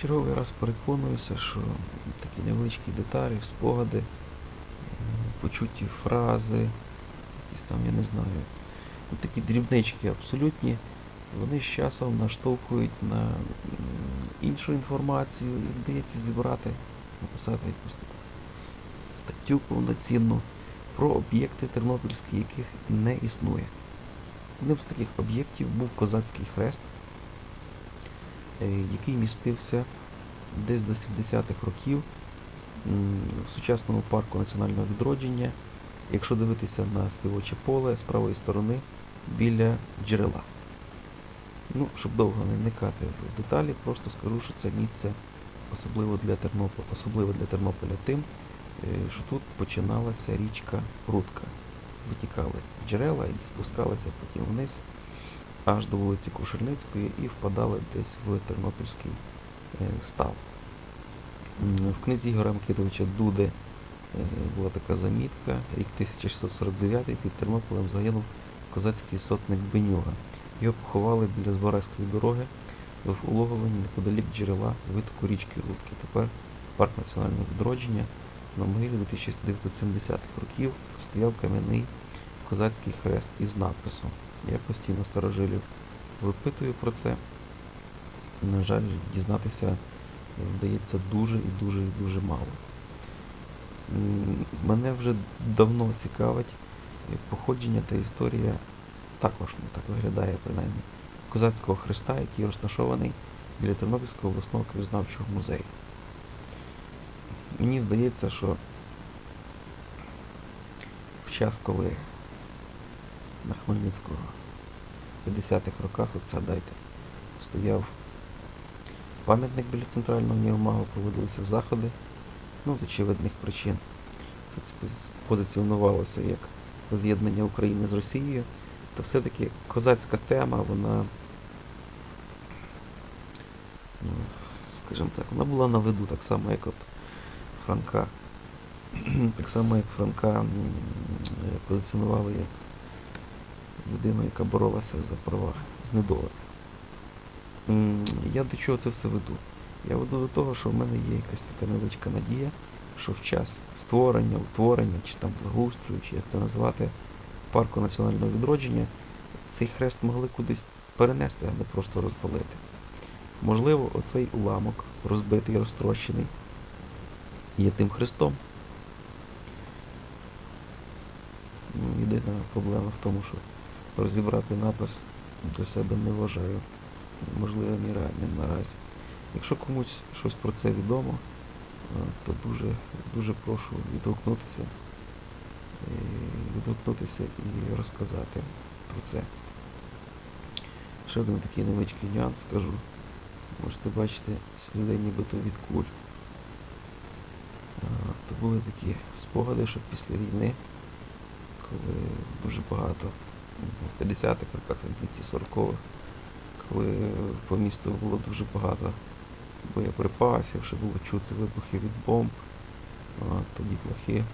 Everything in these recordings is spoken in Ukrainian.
Черговий раз переконуюся, що такі невеличкі деталі, спогади, почуті фрази, якісь там, я не знаю, ну, такі дрібнички абсолютні, вони з часом наштовхують на іншу інформацію і вдається зібрати, написати якусь таку статтю повноцінну про об'єкти тернопільські, яких не існує. Одним з таких об'єктів був козацький хрест, який містився десь до 70-х років в сучасному парку національного відродження, якщо дивитися на співоче поле з правої сторони біля джерела. Ну, щоб довго не вникати в деталі, просто скажу, що це місце особливо для Тернополя, особливо для Тернополя тим, е, що тут починалася річка Прутка. Витікали джерела і спускалися потім вниз аж до вулиці Кушельницької і впадали десь в Тернопільський е, став. В книзі Ігоря Микитовича Дуди е, була така замітка, рік 1649 під Тернополем загинув козацький сотник Бенюга. Його поховали біля Збаразької дороги в улоговині неподалік джерела витоку річки Рудки. Тепер парк національного відродження на могилі 1970-х років стояв кам'яний козацький хрест із надписом. Я постійно старожилів випитую про це. На жаль, дізнатися вдається дуже і дуже і дуже мало. Мене вже давно цікавить походження та історія також ну, так виглядає принаймні козацького хреста, який розташований біля Тернопільського обласного краєзнавчого музею. Мені здається, що в час, коли на Хмельницького в 50-х роках, от згадайте, стояв пам'ятник біля центрального Нігмагу, проводилися заходи, ну, з очевидних причин. Це позиціонувалося як роз'єднання України з Росією, то все-таки козацька тема, вона, ну, скажімо так, вона була на виду, так само, як от Франка. Так само, як Франка позиціонували як людину, яка боролася за права знедолених. М, Я до чого це все веду? Я веду до того, що в мене є якась така невеличка надія, що в час створення, утворення, чи там благоустрою, чи як це назвати, парку національного відродження, цей хрест могли кудись перенести, а не просто розвалити. Можливо, оцей уламок, розбитий, розтрощений, є тим хрестом. Єдина проблема в тому, що розібрати напис для себе не вважаю можливим і реальним наразі. Якщо комусь щось про це відомо, е, то дуже, дуже прошу відгукнутися, е, відгукнутися і розказати про це. Ще один такий невеличкий нюанс скажу. Можете бачити сліди нібито від куль. Е, То були такі спогади, що після війни, коли дуже багато, в 50-х роках, в кінці 40-х, коли по місту було дуже багато боєприпасів, ще було чути вибухи від бомб, тоді дітлахи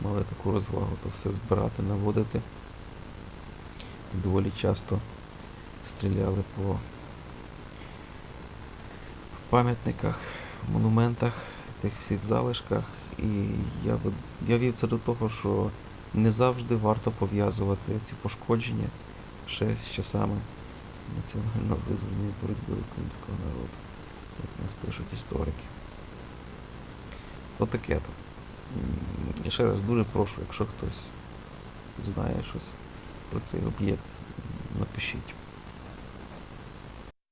мали таку розвагу то все збирати, наводити. Доволі часто стріляли по пам'ятниках, монументах, тих всіх залишках. І я, я вів це до того, що не завжди варто пов'язувати ці пошкодження ще з часами національно визвольної боротьби українського народу, як нас пишуть історики. Отаке то. І ще раз дуже прошу, якщо хтось знає щось про цей об'єкт, напишіть.